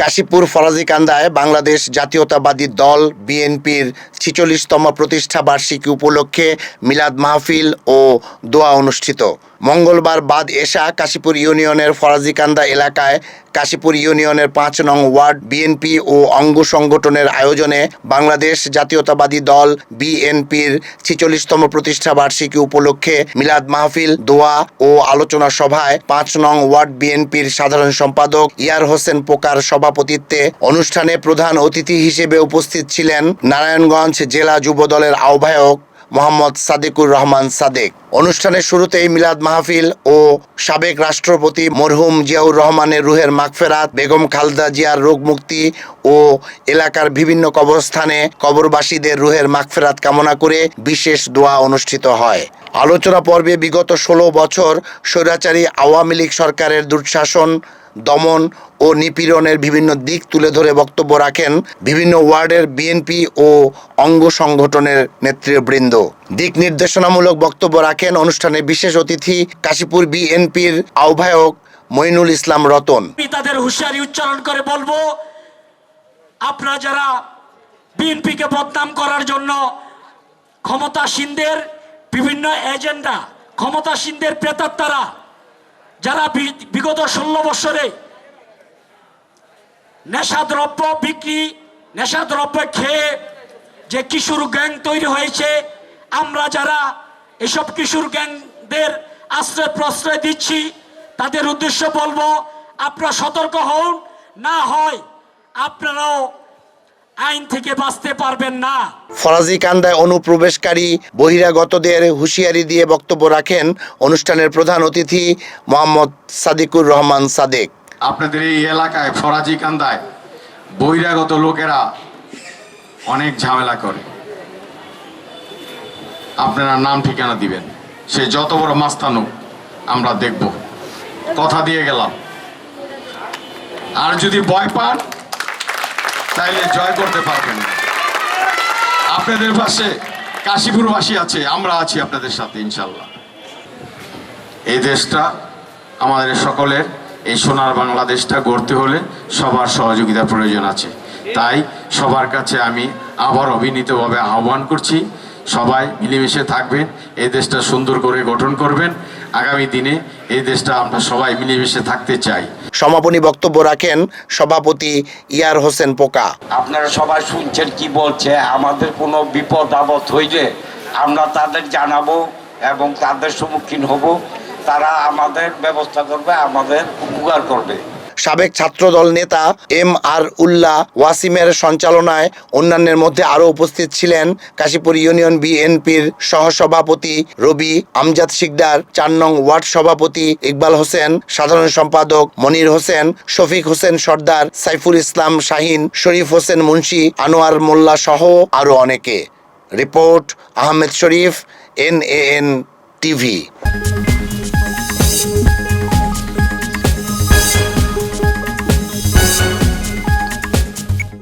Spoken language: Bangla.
কাশীপুর ফরাজিকান্দায় বাংলাদেশ জাতীয়তাবাদী দল বিএনপির ছিচল্লিশতম প্রতিষ্ঠা বার্ষিকী উপলক্ষে মিলাদ মাহফিল ও দোয়া অনুষ্ঠিত। মঙ্গলবার বাদ এশা কাশীপুর ইউনিয়নের ফরাজিকান্দা এলাকায় কাশীপুর ইউনিয়নের পাঁচ নং ওয়ার্ড বিএনপি ও অঙ্গ সংগঠনের আয়োজনে বাংলাদেশ জাতীয়তাবাদী দল বিএনপির ছিচল্লিশতম প্রতিষ্ঠা বার্ষিকী উপলক্ষে মিলাদ মাহফিল, দোয়া ও আলোচনা সভায় পাঁচ নং ওয়ার্ড বিএনপির সাধারণ সম্পাদক ইয়ার হোসেন পোকার সভাপতিত্বে অনুষ্ঠানে প্রধান অতিথি হিসেবে উপস্থিত ছিলেন নারায়ণগঞ্জ জেলা যুব দলের আহ্বায়ক মোহাম্মদ সাদেকুর রহমান সাদেক। অনুষ্ঠানের শুরুতেই মিলাদ মাহফিল ও সাবেক রাষ্ট্রপতি মরহুম জিয়াউর রহমানের রুহের মাগফেরাত, বেগম খালদা জিয়ার রোগ মুক্তি ও এলাকার বিভিন্ন কবরস্থানে কবরবাসীদের রুহের মাগফেরাত কামনা করে বিশেষ দোয়া অনুষ্ঠিত হয়। আলোচনা পর্বে বিগত ষোলো বছর স্বৈরাচারী আওয়ামী লীগ সরকারের দুঃশাসন দমন ও নিপীড়নের বিভিন্ন দিক তুলে ধরে বক্তব্য রাখেন বিভিন্ন ওয়ার্ডের বিএনপি ও অঙ্গ সংগঠনের নেতৃবৃন্দ। দিক নির্দেশনামূলক বক্তব্য রাখেন অনুষ্ঠানে বিশেষ অতিথি কাশীপুর বিএনপির আহ্বায়ক মইনুল ইসলাম রতন। তাদের হুঁশিয়ারি উচ্চারণ করে বলব, আপনারা যারা বিএনপিকে বদনাম করার জন্য ক্ষমতাসীনদের বিভিন্ন এজেন্ডা, ক্ষমতাসীনদের প্রেতাত্মারা যারা বিগত ষোলো বছরে নেশাদ্রব্য বিক্রি, নেশাদ্রব্য খেয়ে যে কিশোর গ্যাং তৈরি হয়েছে, আমরা যারা এসব কিশোর গ্যাংদের আশ্রয় প্রশ্রয় দিচ্ছি, তাদের উদ্দেশ্য বলব, আপনারা সতর্ক হন, না হয় আপনারাও আইন থেকে বাঁচতে পারবেন না। ফরাজি কান্দায় অনুপ্রবেশকারী বহিরাগতদের হুঁশিয়ারি দিয়ে বক্তব্য রাখেন অনুষ্ঠানের প্রধান অতিথি মোহাম্মদ সাদিকুর রহমান সাদেক। আপনাদের এই এলাকায় ফরাজি কান্দায় বহিরাগত লোকেরা অনেক ঝামেলা করে। আপনারা নাম ঠিকানা দিবেন। সে যত বড় মাস্তানুক আমরা দেখব। কথা দিয়ে গেলাম। আর যদি ভয় পান তাইলে জয় করতে পারবেন আপনাদের পাশে কাশীপুরবাসী আছে, আমরা আছি আপনাদের সাথে, ইনশাল্লাহ। এই দেশটা আমাদের সকলের, এই সোনার বাংলাদেশটা গড়তে হলে সবার সহযোগিতা প্রয়োজন আছে। তাই সবার কাছে আমি আবার অভিনীতভাবে আহ্বান করছি, সবাই মিলেমিশে থাকবেন, এই দেশটা সুন্দর করে গঠন করবেন। আগামী দিনে এই দেশটা আমরা সবাই মিলেমিশে থাকতে চাই। সমাপনী বক্তব্য রাখেন সভাপতি ইয়ার হোসেন পোকা। আপনারা সবাই শুনছেন কি বলছে, আমাদের কোনো বিপদ আপদ হইলে আমরা তাদের জানাব এবং তাদের সম্মুখীন হব। তারা আমাদের ব্যবস্থা করবে, আমাদের উপকার করবে। সাবেক ছাত্রদল নেতা এম আর উল্লাহ ওয়াসিমের সঞ্চালনায় অন্যান্যের মধ্যে আরও উপস্থিত ছিলেন কাশীপুর ইউনিয়ন বিএনপির সহসভাপতি রবি আমজাদ শিকদার, চার নং ওয়ার্ড সভাপতি ইকবাল হোসেন, সাধারণ সম্পাদক মনির হোসেন, শফিক হোসেন সর্দার, সাইফুল ইসলাম শাহিন, শরীফ হোসেন মুন্সি, আনোয়ার মোল্লা সহ আরও অনেকে। Report Ahmed Sharif N A N TV.